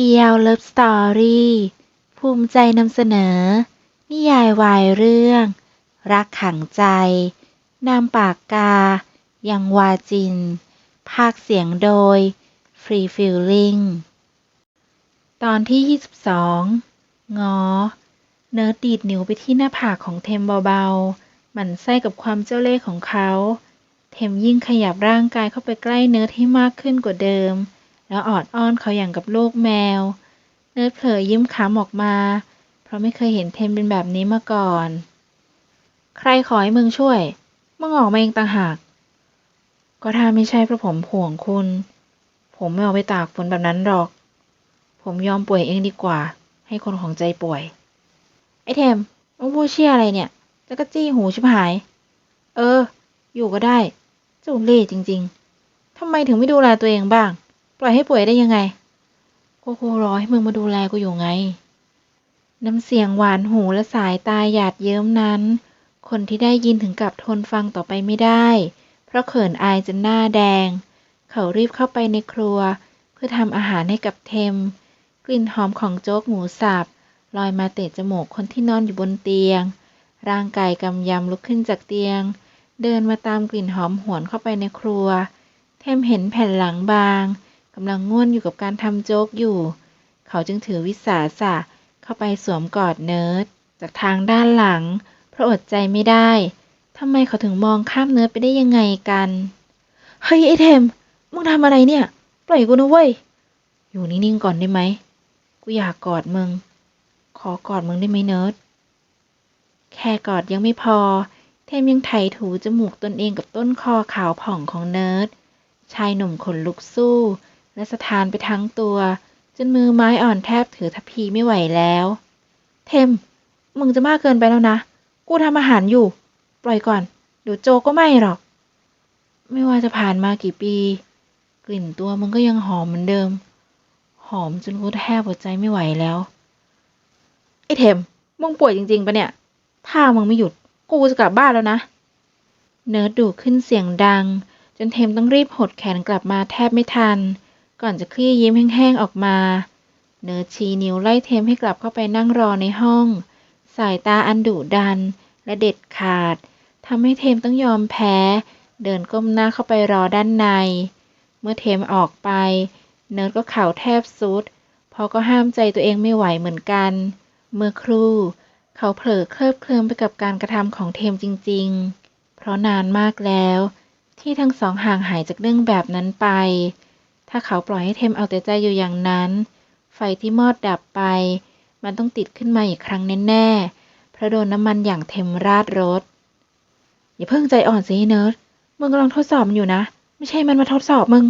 เบียวเลิฟสตอรี่ภูมิใจนำเสนอ นิยายวายเรื่อง รักขังใจ นามปากกา ยังวาจิน ภาคเสียงโดยฟรีฟิลลิ่งตอนที่ 22 งอ เนิร์ดดีดนิ้วไปที่หน้าผากของเทมเบาๆ หมั่นไส้กับความเจ้าเล่ห์ของเขา เทมยิ่งขยับร่างกายเข้าไปใกล้เนิร์ดให้มากขึ้นกว่าเดิม แล้วออดอ้อนเขาอย่างกับลูกแมว เนิร์ดเผลอยิ้มขำออกมา เพราะไม่เคยเห็นเทมเป็นแบบนี้มาก่อน ใครขอให้มึงช่วย มึงออกมาเองต่างหาก ก็ถ้าไม่ใช่เพราะผมห่วงคุณ ผมไม่เอาไปตากฝนแบบนั้นหรอก ผมยอมป่วยเองดีกว่า ให้คนของใจป่วย ไอ้เทมมึงพูดเชี่ยอะไรเนี่ย แล้วก็จี้หูชิบหาย เออ อยู่ก็ได้จ้าเล่จริง ๆทำไมถึงไม่ดูแลตัวเองบ้าง ปล่อยให้ป่วยได้ยังไง ก็กูรอให้มึงมาดูแลกูอยู่ไง น้ำเสียงหวานหูและสายตาหยาดเยิ้มนั้น คนที่ได้ยินถึงกับทนฟังต่อไปไม่ได้ เพราะเขินอายจนหน้าแดง เขารีบเข้าไปในครัว เพื่อทำอาหารให้กับเทม กลิ่นหอมของโจ๊กหมูสับลอยมาเตะจมูกคนที่นอนอยู่บนเตียง ร่างกายกำยำลุกขึ้นจากเตียง เดินมาตามกลิ่นหอมหวนเข้าไปในครัว เทมเห็นแผ่นหลังบาง กำลังง่วนอยู่กับการทำโจ๊กอยู่ เขาจึงถือวิสาสะเข้าไปสวมกอดเนิร์ดจากทางด้านหลัง เพราะอดใจไม่ได้ทำไมเขาถึงมองข้ามเนิร์ดไปได้ยังไงกัน เฮ้ยไอเทม มึงทำอะไรเนี่ย ปล่อยกูนะเว้ย อยู่นิ่งๆก่อนได้ไหม กูอยากกอดมึง ขอกอดมึงได้ไหมเนิร์ด แค่กอดยังไม่พอ เทมยังไถถูจมูกตนเองกับต้นคอขาวผ่องของเนิร์ด ชายหนุ่มขนลุกสู้ และสะท้านไปทั้งตัว จนมือไม้อ่อนแทบถือทัพพีไม่ไหวแล้ว เทม มึงจะมากเกินไปแล้วนะ กูทำอาหารอยู่ ปล่อยก่อน เดี๋ยวโจก็ไม่หรอก ไม่ว่าจะผ่านมากี่ปี กลิ่นตัวมึงก็ยังหอมเหมือนเดิม หอมจนกูแทบหัวใจไม่ไหวแล้ว ไอ้เทม มึงป่วยจริงๆปะเนี่ย ถ้ามึงไม่หยุด กูจะกลับบ้านแล้วนะ เนิร์ดดุขึ้นเสียงดังจนเทมต้องรีบหดแขนกลับมาแทบไม่ทัน ก่อนจะคลี่ยิ้มแห้งๆออกมา เนิร์ดชี้นิ้วไล่เทมให้กลับเข้าไปนั่งรอในห้อง สายตาอันดุดัน และเด็ดขาดทำให้เทมต้องยอมแพ้ เดินก้มหน้าเข้าไปรอด้านใน เมื่อเทมออกไป เนิร์ดก็เข่าแทบสุด เพราะก็ห้ามใจตัวเองไม่ไหวเหมือนกัน เมื่อครู่เขาเผลอเคลิบเคลิ้มไปกับการกระทำของเทมจริง ๆ เพราะนานมากแล้ว ที่ทั้งสองห่างหายจากเรื่องแบบนั้นไป ถ้าเขาปล่อยให้เทมเอาแต่ใจอยู่อย่างนั้น ไฟที่มอดดับไป มันต้องติดขึ้นมาอีกครั้งแน่ๆเพราะโดนน้ำมันอย่างเทมราดรถ อย่าเพิ่งใจอ่อนสิเนิร์ดมึงกำลังทดสอบมันอยู่นะ ไม่ใช่มันมาทดสอบมึง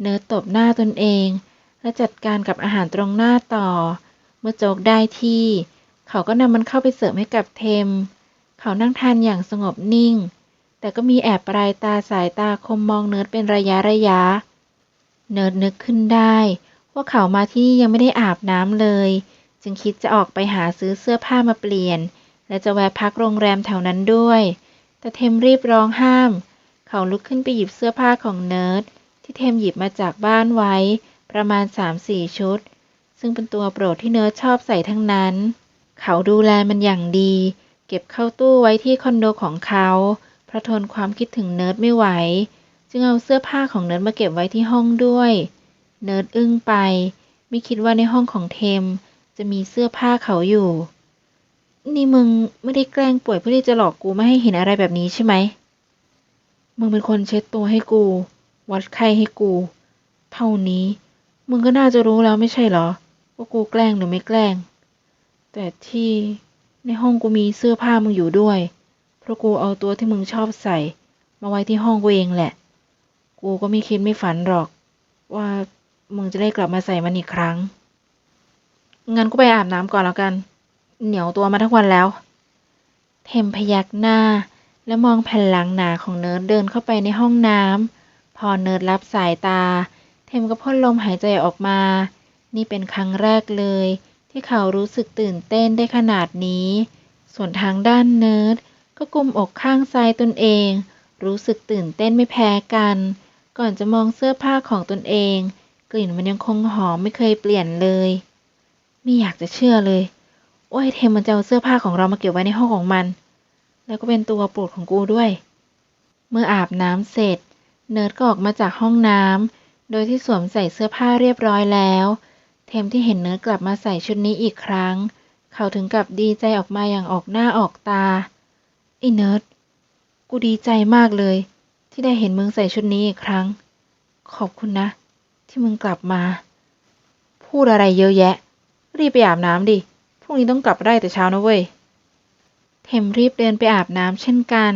เนิร์ดตบหน้าตนเอง และจัดการกับอาหารตรงหน้าต่อ เมื่อโจกได้ที่ เขาก็นำมันเข้าไปเสิร์ฟให้กับเทม เขานั่งทานอย่างสงบนิ่ง แต่ก็มีแอบปลายตาสายตาคมมองเนิร์ดเป็นระยะระยะ เนิร์ดนึกขึ้นได้ ว่าเขามาที่นี่ยังไม่ได้อาบน้ำเลย จึงคิดจะออกไปหาซื้อเสื้อผ้ามาเปลี่ยน และจะแวะพักโรงแรมแถวนั้นด้วย แต่เทมรีบร้องห้าม เขาลุกขึ้นไปหยิบเสื้อผ้าของเนิร์ดที่เทมหยิบมาจากบ้านไว้ ประมาณ 3-4 ชุด ซึ่งเป็นตัวโปรดที่เนิร์ดชอบใส่ทั้งนั้น เขาดูแลมันอย่างดี เก็บเข้าตู้ไว้ที่คอนโดของเขาเพราะทนความคิดถึงเนิร์ดไม่ไหว งเอาเสื้อผ้าของเนิร์ดมาเก็บไว้ที่ห้องด้วย เนิร์ดอึ้งไป ไม่คิดว่าในห้องของเทม จะมีเสื้อผ้าเขาอยู่ นี่มึงไม่ได้แกล้งป่วยเพื่อที่จะหลอกกูไม่ให้เห็นอะไรแบบนี้ใช่ไหม มึงเป็นคนเช็ดตัวให้กู วัดไข้ให้กู เท่านี้ มึงก็น่าจะรู้แล้วไม่ใช่เหรอ ว่ากูแกล้งหรือไม่แกล้ง แต่ที่ในห้องกูมีเสื้อผ้ามึงอยู่ด้วย เพราะกูเอาตัวที่มึงชอบใส่ มาไว้ที่ห้องกูเองแหละ กูก็ไม่คิดไม่ฝันหรอก ว่ามึงจะได้กลับมาใส่มันอีกครั้ง งั้นก็ไปอาบน้ำก่อนแล้วกัน เหนียวตัวมาทั้งวันแล้ว เทมพยักหน้า และมองแผ่นหลังหนาของเนิร์ดเดินเข้าไปในห้องน้ำพอเนิร์ดรับสายตา เทมก็พ่นลมหายใจออกมา นี่เป็นครั้งแรกเลย ที่เขารู้สึกตื่นเต้นได้ขนาดนี้ ส่วนทางด้านเนิร์ดก็กุมอกข้างซ้ายตนเอง รู้สึกตื่นเต้นไม่แพ้กัน ก่อนจะมองเสื้อผ้าของตนเอง กลิ่นมันยังคงหอมไม่เคยเปลี่ยนเลย ไม่อยากจะเชื่อเลยว่าไอเทมมันจะเอาเสื้อผ้าของเรามาเก็บไว้ในห้องของมัน แล้วก็เป็นตัวโปรดของกูด้วย เมื่ออาบน้ำเสร็จ เนิร์ดก็ออกมาจากห้องน้ำโดยที่สวมใส่เสื้อผ้าเรียบร้อยแล้ว เทมที่เห็นเนิร์ดกลับมาใส่ชุดนี้อีกครั้ง เขาถึงกับดีใจออกมาอย่างออกหน้าออกตาไอ้เนิร์ดกูดีใจมากเลย ที่ได้เห็นมึงใส่ชุดนี้อีกครั้ง ขอบคุณนะ ที่มึงกลับมา พูดอะไรเยอะแยะ รีบไปอาบน้ำดิพรุ่งนี้ต้องกลับได้แต่เช้านะเว้ยเทมรีบเดินไปอาบน้ำเช่นกัน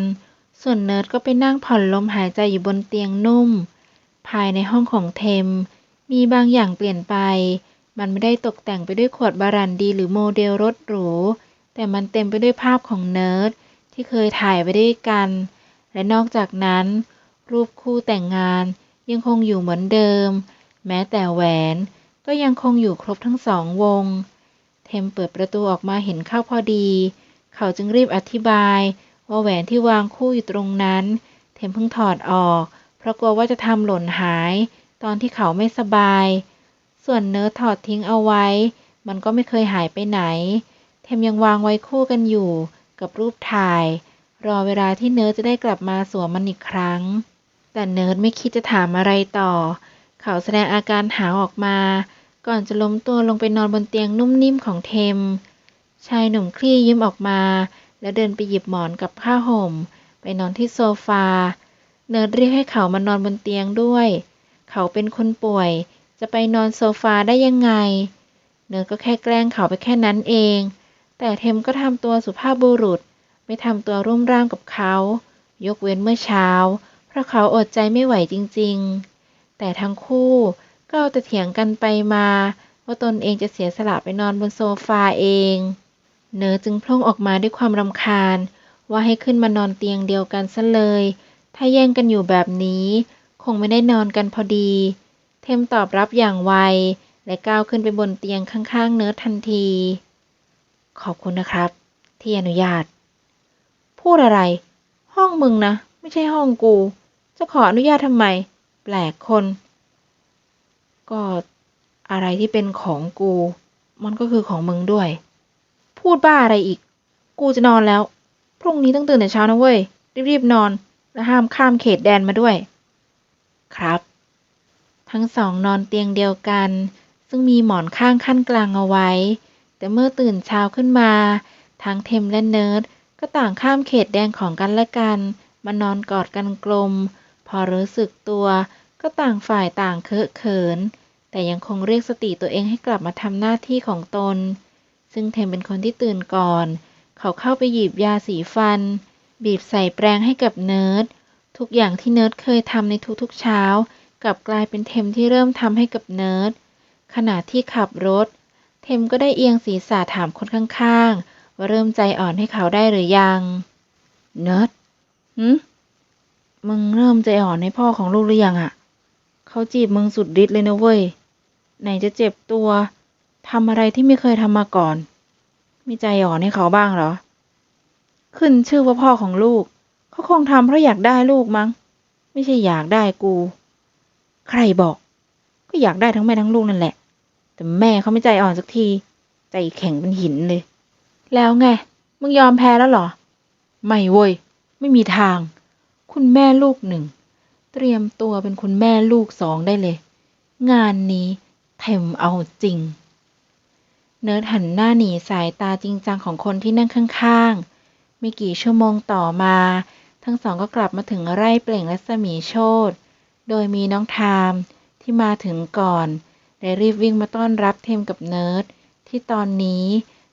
ส่วนเนิร์ดก็ไปนั่งผ่อนลมหายใจอยู่บนเตียงนุ่ม ภายในห้องของเทม มีบางอย่างเปลี่ยนไป มันไม่ได้ตกแต่งไปด้วยขวดบารันดีหรือโมเดลรถหรู แต่มันเต็มไปด้วยภาพของเนิร์ดที่เคยถ่ายไว้ด้วยกัน และนอกจากนั้น รูปคู่แต่งงานยังคงอยู่เหมือนเดิม แม้แต่แหวนก็ยังคงอยู่ครบทั้งสองวง เทมเปิดประตูออกมาเห็นเข้าพอดี เขาจึงรีบอธิบายว่าแหวนที่วางคู่อยู่ตรงนั้น เทมเพิ่งถอดออก เพราะกลัวว่าจะทำหล่นหาย ตอนที่เขาไม่สบาย ส่วนเนื้อถอดทิ้งเอาไว้ มันก็ไม่เคยหายไปไหน เทมยังวางไว้คู่กันอยู่กับรูปถ่าย รอเวลาที่เนิร์ดจะได้กลับมาสวมมันอีกครั้ง แต่เนิร์ดไม่คิดจะถามอะไรต่อ เขาแสดงอาการหาวออกมา ก่อนจะล้มตัวลงไปนอนบนเตียงนุ่มนิ่มของเทม ชายหนุ่มคลี่ยิ้มออกมา แล้วเดินไปหยิบหมอนกับผ้าห่ม ไปนอนที่โซฟา เนิร์ดเรียกให้เขามานอนบนเตียงด้วย เขาเป็นคนป่วย จะไปนอนโซฟาได้ยังไง เนิร์ดก็แค่แกล้งเขาไปแค่นั้นเอง แต่เทมก็ทำตัวสุภาพบุรุษ ไม่ทำตัวรุ่มร่ามกับเขา ยกเว้นเมื่อเช้า เพราะเขาอดใจไม่ไหวจริงๆ แต่ทั้งคู่ก็เอาแต่เถียงกันไปมา ว่าตนเองจะเสียสละไปนอนบนโซฟาเอง เนอจึงพล่งออกมาด้วยความรำคาญ ว่าให้ขึ้นมานอนเตียงเดียวกันซะเลย ถ้าแย่งกันอยู่แบบนี้ คงไม่ได้นอนกันพอดี เทมตอบรับอย่างไว และก้าวขึ้นไปบนเตียงข้างๆ เนิร์ดทันที ขอบคุณนะครับ ที่อนุญาต พูดอะไร ห้องมึงนะ ไม่ใช่ห้องกู จะขออนุญาตทำไม แปลกคน ก็อะไรที่เป็นของกู มันก็คือของมึงด้วย พูดบ้าอะไรอีก กูจะนอนแล้ว พรุ่งนี้ต้องตื่นแต่เช้านะเว้ย รีบๆนอน และห้ามข้ามเขตแดนมาด้วย ครับ ทั้งสองนอนเตียงเดียวกัน ซึ่งมีหมอนข้างขั้นกลางเอาไว้ แต่เมื่อตื่นเช้าขึ้นมา ทั้งเทมและเนิร์ดก็ต่างข้ามเขตแดนของกันและกัน มานอนกอดกันกลม พอรู้สึกตัวก็ต่างฝ่ายต่างเคอะเขิน แต่ยังคงเรียกสติตัวเองให้กลับมาทำหน้าที่ของตน ซึ่งเทมเป็นคนที่ตื่นก่อน เขาเข้าไปหยิบยาสีฟัน บีบใส่แปรงให้กับเนิร์ด ทุกอย่างที่เนิร์ดเคยทำในทุกๆเช้า กลับกลายเป็นเทมที่เริ่มทำให้กับเนิร์ด ขณะที่ขับรถ เทมก็ได้เอียงศีรษะถามคนข้างๆ ว่าเริ่มใจอ่อนให้เขาได้หรือยัง เนิร์ดหืม มึงเริ่มใจอ่อนให้พ่อของลูกหรือยังอะเขาจีบมึงสุดฤทธิ์เลยนะเว้ย ไหนจะเจ็บตัว ทำอะไรที่ไม่เคยทำมาก่อน มีใจอ่อนให้เขาบ้างเหรอ ขึ้นชื่อว่าพ่อของลูก เขาคงทำเพราะอยากได้ลูกมั้ง ไม่ใช่อยากได้กู ใครบอก ก็อยากได้ทั้งแม่ทั้งลูกนั่นแหละ แต่แม่เขาไม่ใจอ่อนสักที ใจแข็งเป็นหินเลย แล้วไง มึงยอมแพ้แล้วเหรอ ไม่เว้ย ไม่มีทาง คุณแม่ลูกหนึ่ง เตรียมตัวเป็นคุณแม่ลูกสองได้เลย งานนี้เทมเอาจริง เนิร์ดหันหน้าหนีสายตาจริงจังของคนที่นั่งข้างๆ ไม่กี่ชั่วโมงต่อมา ทั้งสองก็กลับมาถึงไร่เปล่งรัศมีโชตโดยมีน้องทามที่มาถึงก่อนและรีบวิ่งมาต้อนรับเทมกับเนิร์ดที่ตอนนี้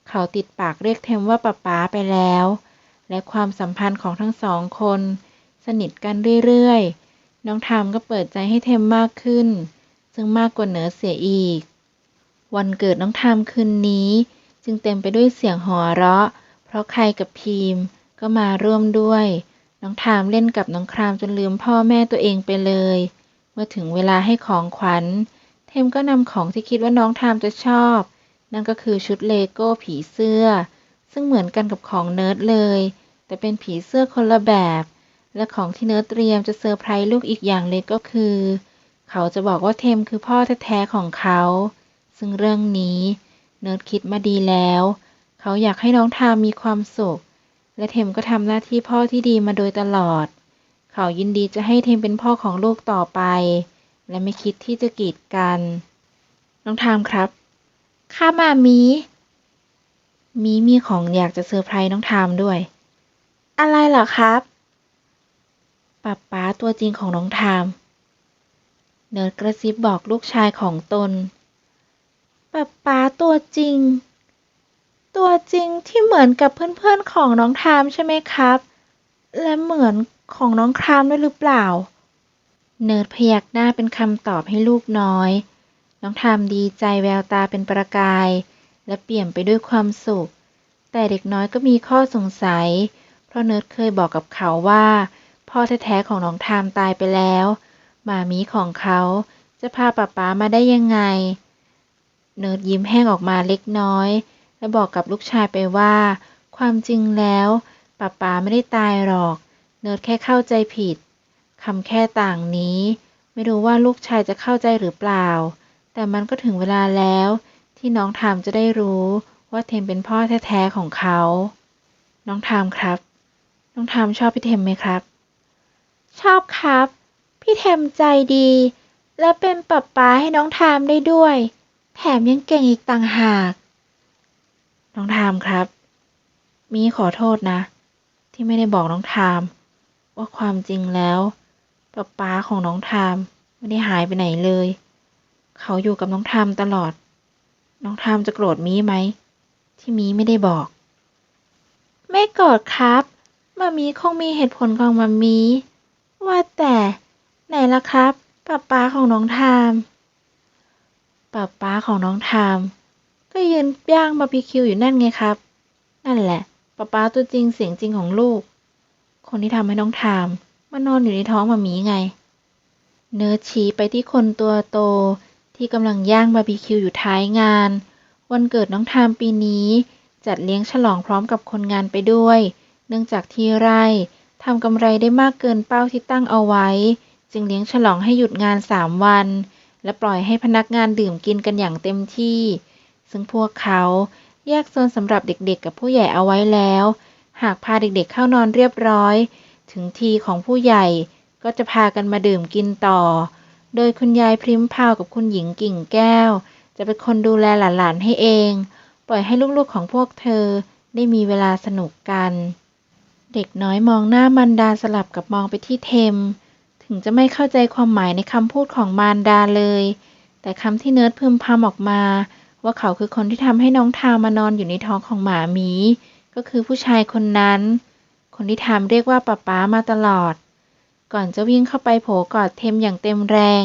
เขาติดปากเรียกเทมว่าป๊าป๊าไปแล้ว และความสัมพันธ์ของทั้งสองคน นิทกันเรื่อยๆ น้องทามก็เปิดใจให้เทมมากขึ้น ซึ่งมากกว่าเนิร์ดเสียอีก วันเกิดน้องทามคืนนี้ จึงเต็มไปด้วยเสียงหัวเราะ เพราะใครกับพีมก็มาร่วมด้วย น้องทามเล่นกับน้องครามจนลืมพ่อแม่ตัวเองไปเลย เมื่อถึงเวลาให้ของขวัญ เทมก็นำของที่คิดว่าน้องทามจะชอบ นั่นก็คือชุดเลโก้ผีเสื้อ ซึ่งเหมือนกันกับของเนิร์ดเลย แต่เป็นผีเสื้อคนละแบบ และของที่เนิร์ดเตรียมจะเซอร์ไพรส์ลูกอีกอย่างเลยก็คือ เขาจะบอกว่าเทมคือพ่อแท้ๆของเขา ซึ่งเรื่องนี้เนิร์ดคิดมาดีแล้ว เขาอยากให้น้องทามมีความสุข และเทมก็ทำหน้าที่พ่อที่ดีมาโดยตลอด เขายินดีจะให้เทมเป็นพ่อของลูกต่อไป และไม่คิดที่จะกีดกัน น้องทามครับค่ะมามีมีมีของอยากจะเซอร์ไพรส์น้องทามด้วย อะไรเหรอครับ ป้าป๊าตัวจริงของน้องทาม เนิร์ดกระซิบบอกลูกชายของตนป้าป๊าตัวจริง ตัวจริงที่เหมือนกับเพื่อนๆของน้องทามใช่ไหมครับ และเหมือนของน้องครามด้วยหรือเปล่า เนิร์ดพยักหน้าเป็นคำตอบให้ลูกน้อย น้องทามดีใจแววตาเป็นประกาย และเปี่ยมไปด้วยความสุข แต่เด็กน้อยก็มีข้อสงสัย เพราะเนิร์ดเคยบอกกับเขาว่า พ่อแท้ๆของน้องทามตายไปแล้วหมามีของเขาจะพาป๊าป๊ามาได้ยังไง เนิร์ดยิ้มแห้งออกมาเล็กน้อย และบอกกับลูกชายไปว่า ความจริงแล้วป๊าป๊าไม่ได้ตายหรอก เนิร์ดแค่เข้าใจผิดคำแค่ต่างนี้ ไม่รู้ว่าลูกชายจะเข้าใจหรือเปล่า แต่มันก็ถึงเวลาแล้ว ที่น้องทามจะได้รู้ว่าเทมเป็นพ่อแท้ๆของเขา น้องทามครับ น้องทามชอบพี่เทมไหมครับ ชอบครับ พี่เทมใจดี และเป็นป๊าป๊าให้น้องทามได้ด้วย แถมยังเก่งอีกต่างหาก น้องทามครับ มีขอโทษนะ ที่ไม่ได้บอกน้องทาม ว่าความจริงแล้วป๊าป๊าของน้องทามไม่ได้หายไปไหนเลย เขาอยู่กับน้องทามตลอด น้องทามจะโกรธมีไหม ที่มีไม่ได้บอก ไม่โกรธครับมามีคงมีเหตุผลของมามี ว่าแต่ไหนล่ะครับป้าป๊าของน้องทามป้าป๊าของน้องทาม ก็ยืนย่างบาร์บีคิวอยู่นั่นไงครับ นั่นแหละป้าป๊าตัวจริงเสียงจริงของลูก คนที่ทำให้น้องทามมานอนอยู่ในท้องมามีไง เนิร์ดชี้ไปที่คนตัวโตที่กำลังย่างบาร์บีคิวอยู่ท้ายงาน วันเกิดน้องทามปีนี้ จัดเลี้ยงฉลองพร้อมกับคนงานไปด้วย เนื่องจากที่ไร่ ทำกำไรได้มากเกินเป้าที่ตั้งเอาไว้ จึงเลี้ยงฉลองให้หยุดงานสามวัน และปล่อยให้พนักงานดื่มกินกันอย่างเต็มที่ ซึ่งพวกเขาแยกโซนสำหรับเด็กๆ กับผู้ใหญ่เอาไว้แล้ว หากพาเด็กๆเข้านอนเรียบร้อย ถึงทีของผู้ใหญ่ก็จะพากันมาดื่มกินต่อ โดยคุณยายพริมพาวกับคุณหญิงกิ่งแก้ว จะเป็นคนดูแลหลานๆให้เอง ปล่อยให้ลูกๆของพวกเธอได้มีเวลาสนุกกัน เด็กน้อยมองหน้ามารดาสลับกับมองไปที่เทม ถึงจะไม่เข้าใจความหมายในคำพูดของมารดาเลย แต่คำที่เนิร์ดพึมพำออกมา ว่าเขาคือคนที่ทำให้น้องทามมานอนอยู่ในท้องของหมาหมี ก็คือผู้ชายคนนั้น คนที่ทามเรียกว่าป๊าป๊ามาตลอด ก่อนจะวิ่งเข้าไปโผกอดเทมอย่างเต็มแรง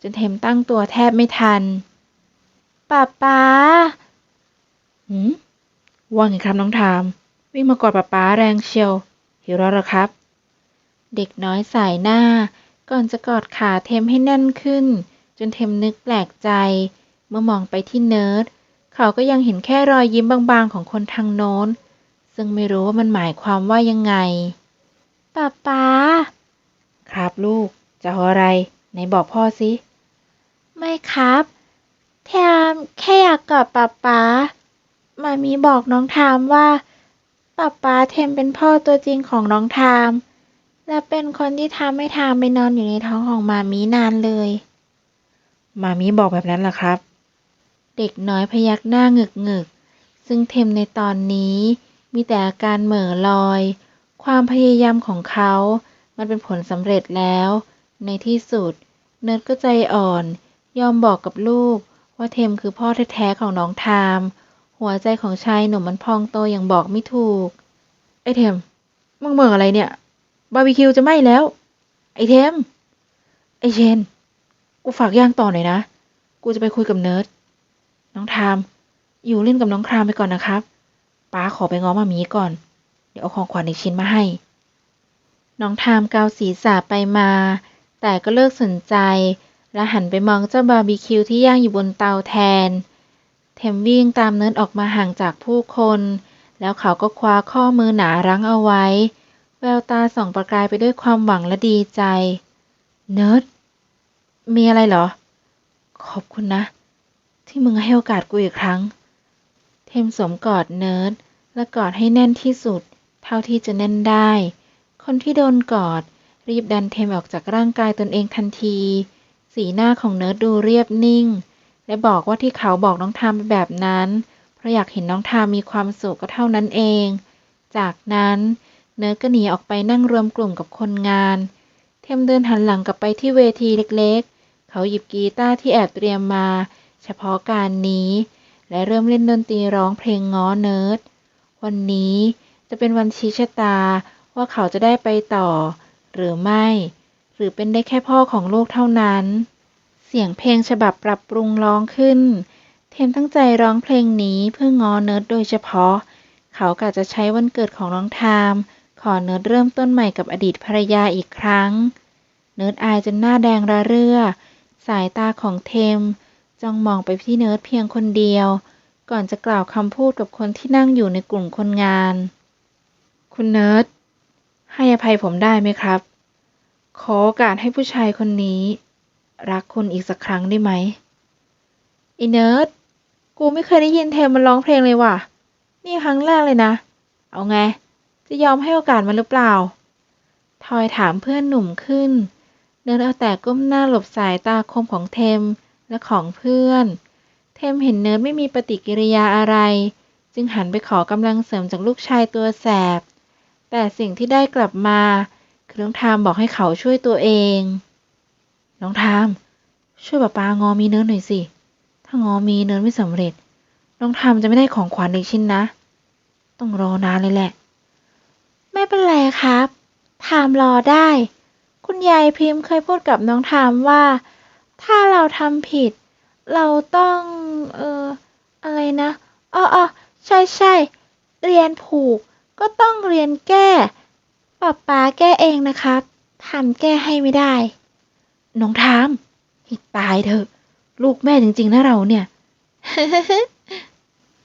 จนเทมตั้งตัวแทบไม่ทันป๊าป๊าหืมว่าไงครับน้องทาม วิ่งมากอดป๊าป๊าแรงเชียวหิวแล้วเหรอครับ เด็กน้อยสายหน้า ก่อนจะกอดขาเทมให้แน่นขึ้น จนเทมนึกแปลกใจ เมื่อมองไปที่เนิร์ดเขาก็ยังเห็นแค่รอยยิ้มบางๆของคนทางโน้น ซึ่งไม่รู้ว่ามันหมายความว่ายังไงป๊าป๊าครับลูกจะเอาอะไรไหนบอกพ่อสิ ไม่ครับแทมแค่อยากกอดป๊าป๊ามามีบอกน้องทามว่า ป๊าป๊าเทมเป็นพ่อตัวจริงของน้องทาม และเป็นคนที่ทำให้ทามไปนอนอยู่ในท้องของมามีนานเลย มามีบอกแบบนั้นเหรอครับ เด็กน้อยพยักหน้าหงึกหงึกๆซึ่งเทมในตอนนี้มีแต่อาการเหม่อลอย ความพยายามของเขา มันเป็นผลสำเร็จแล้ว ในที่สุด เนิร์ดก็ใจอ่อน ยอมบอกกับลูกว่าเทมคือพ่อแท้ๆของน้องทาม หัวใจของชายหนุ่มมันพองโตอย่างบอกไม่ถูก ไอเทม มึงเมืออะไรเนี่ย บาร์บีคิวจะไหม้แล้ว ไอเทม ไอเชน กูฝากย่างต่อหน่อยนะ กูจะไปคุยกับเนิร์ด น้องทาม อยู่เล่นกับน้องครามไปก่อนนะครับ ป้าขอไปง้อมามีก่อน เดี๋ยวเอาของขวัญอีกชิ้นมาให้ น้องทามเกาศีรษะไปมา แต่ก็เลิกสนใจ และหันไปมองเจ้าบาร์บีคิวที่ย่างอยู่บนเตาแทน เทมวิ่งตามเนิร์ดออกมาห่างจากผู้คน แล้วเขาก็คว้าข้อมือหนารั้งเอาไว้ แววตาส่องประกายไปด้วยความหวังและดีใจ เนิร์ด มีอะไรเหรอ ขอบคุณนะ ที่มึงให้โอกาสกูอีกครั้ง เทมสวมกอดเนิร์ด และกอดให้แน่นที่สุด เท่าที่จะแน่นได้ คนที่โดนกอด รีบดันเทมออกจากร่างกายตนเองทันที สีหน้าของเนิร์ดดูเรียบนิ่ง และบอกว่าที่เขาบอกน้องทามไปแบบนั้น เพราะอยากเห็นน้องทามมีความสุขก็เท่านั้นเอง จากนั้นเนิร์ดก็หนีออกไปนั่งรวมกลุ่มกับคนงาน เทมเดินหันหลังกลับไปที่เวทีเล็กๆ เขาหยิบกีตาร์ที่แอบเตรียมมา เฉพาะการนี้ และเริ่มเล่นดนตรีร้องเพลงง้อเนิร์ด วันนี้จะเป็นวันชี้ชะตาว่าเขาจะได้ไปต่อ หรือไม่ หรือเป็นได้แค่พ่อของลูกเท่านั้น สียงเพลงฉบับปรับปรุงร้องขึ้น เทมตั้งใจร้องเพลงนี้เพื่อง้อเนิร์ดโดยเฉพาะ เขากะจะใช้วันเกิดของน้องทาม ขอเนิร์ดเริ่มต้นใหม่กับอดีตภรรยาอีกครั้ง เนิร์ดอายจนหน้าแดงระเรื่อ สายตาของเทม จ้องมองไปที่เนิร์ดเพียงคนเดียว ก่อนจะกล่าวคำพูดกับคนที่นั่งอยู่ในกลุ่มคนงาน คุณเนิร์ดให้อภัยผมได้ไหมครับ ขอโอกาสให้ผู้ชายคนนี้ รักคุณอีกสักครั้งได้ไหมไอีเนิร์ดกูไม่เคยได้ยินเทมมันร้องเพลงเลยว่ะ นี่ครั้งแรกเลยนะ เอาไง จะยอมให้โอกาสมันหรือเปล่า ทอยถามเพื่อนหนุ่มขึ้นเนิร์ดเอาแต่ก้มหน้าหลบสายตาคมของเทมและของเพื่อน เทมเห็นเนิร์ดไม่มีปฏิกิริยาอะไร จึงหันไปขอกำลังเสริมจากลูกชายตัวแสบ แต่สิ่งที่ได้กลับมา คือน้องทามบอกให้เขาช่วยตัวเอง น้องทาม ช่วยป้าปางอมีเนิร์ดหน่อยสิ ถ้างอมีเนิร์ดไม่สำเร็จ น้องทามจะไม่ได้ของขวัญอีกชิ้นนะ ต้องรอนานเลยแหละ ไม่เป็นไรครับ ทามรอได้ คุณยายพิมพ์เคยพูดกับน้องทามว่า ถ้าเราทำผิด เราต้อง เอออะไรนะอ๋อออใช่ใช่เรียนผูกก็ต้องเรียนแก้ป๊าป๊าแก้เองนะครับทามแก้ให้ไม่ได้ น้องทามห้ตายเถอะ ลูกแม่จริง ๆ นะเราเนี่ย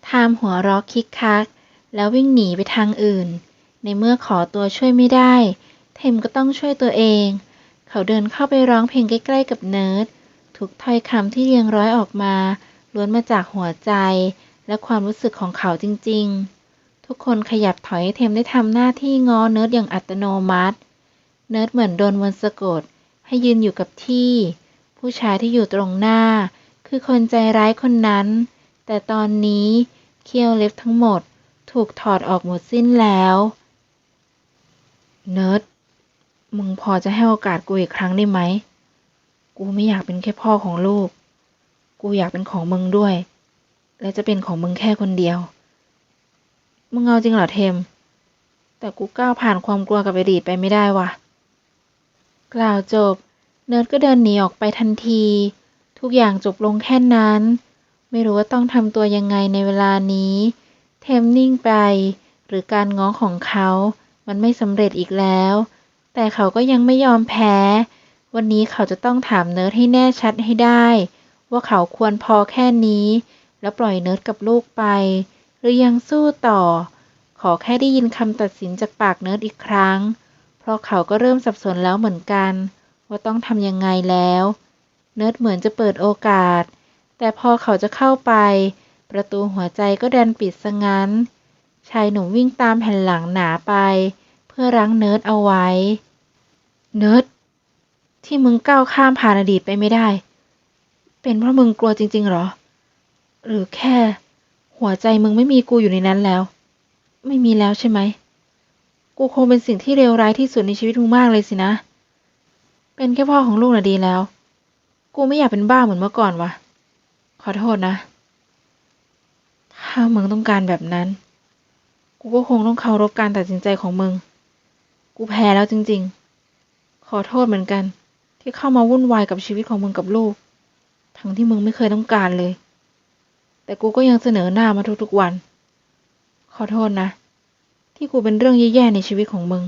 ทามหัวเราะคิกคัก แล้ววิ่งหนีไปทางอื่น ในเมื่อขอตัวช่วยไม่ได้ เทมก็ต้องช่วยตัวเอง เขาเดินเข้าไปร้องเพลงใกล้ ๆ กับเนิร์ดทุกถ้อยคำที่เรียงร้อยออกมาล้วนมาจากหัวใจ และความรู้สึกของเขาจริง ๆ ทุกคนขยับถอยให้เทมได้ทำหน้าที่งอเนิร์ดอย่างอัตโนมัติ เนิร์ดเหมือนโดนมนต์สะกด ให้ยืนอยู่กับที่ ผู้ชายที่อยู่ตรงหน้า คือคนใจร้ายคนนั้น แต่ตอนนี้เขี้ยวเล็บทั้งหมดถูกถอดออกหมดสิ้นแล้ว เนิร์ด มึงพอจะให้โอกาสกูอีกครั้งได้ไหม กูไม่อยากเป็นแค่พ่อของลูก กูอยากเป็นของมึงด้วย และจะเป็นของมึงแค่คนเดียว มึงเอาจริงเหรอเทม แต่กูก้าวผ่านความกลัวกับอดีตไปไม่ได้ว่ะ กล่าวจบ เนิร์ดก็เดินหนีออกไปทันที ทุกอย่างจบลงแค่นั้น ไม่รู้ว่าต้องทำตัวยังไงในเวลานี้ เทมนิ่งไป หรือการง้อของเขามันไม่สำเร็จอีกแล้ว แต่เขาก็ยังไม่ยอมแพ้ วันนี้เขาจะต้องถามเนิร์ดให้แน่ชัดให้ได้ ว่าเขาควรพอแค่นี้ แล้วปล่อยเนิร์ดกับลูกไป หรือยังสู้ต่อ ขอแค่ได้ยินคำตัดสินจากปากเนิร์ดอีกครั้ง ราะเขาก็เริ่มสับสนแล้วเหมือนกัน ว่าต้องทำยังไงแล้ว เนิร์ดเหมือนจะเปิดโอกาส แต่พอเขาจะเข้าไป ประตูหัวใจก็ดันปิดซะงั้น ชายหนุ่มวิ่งตามแผ่นหลังหนาไป เพื่อรั้งเนิร์ดเอาไว้ เนิร์ดที่มึงก้าวข้ามผ่านอดีตไปไม่ได้ เป็นเพราะมึงกลัวจริงๆเหรอ หรือแค่ หัวใจมึงไม่มีกูอยู่ในนั้นแล้ว ไม่มีแล้วใช่ไหม กูคงเป็นสิ่งที่เลวร้ายที่สุดในชีวิตมึงมากเลยสินะ เป็นแค่พ่อของลูกน่ะดีแล้ว กูไม่อยากเป็นบ้าเหมือนเมื่อก่อนวะขอโทษนะ ถ้ามึงต้องการแบบนั้น กูก็คงต้องเคารพการตัดสินใจของมึง กูแพ้แล้วจริง ๆ ขอโทษเหมือนกัน ที่เข้ามาวุ่นวายกับชีวิตของมึงกับลูก ทั้งที่มึงไม่เคยต้องการเลย แต่กูก็ยังเสนอหน้ามาทุกๆวัน ขอโทษนะ ที่กูเป็นเรื่องแย่ๆในชีวิตของมึง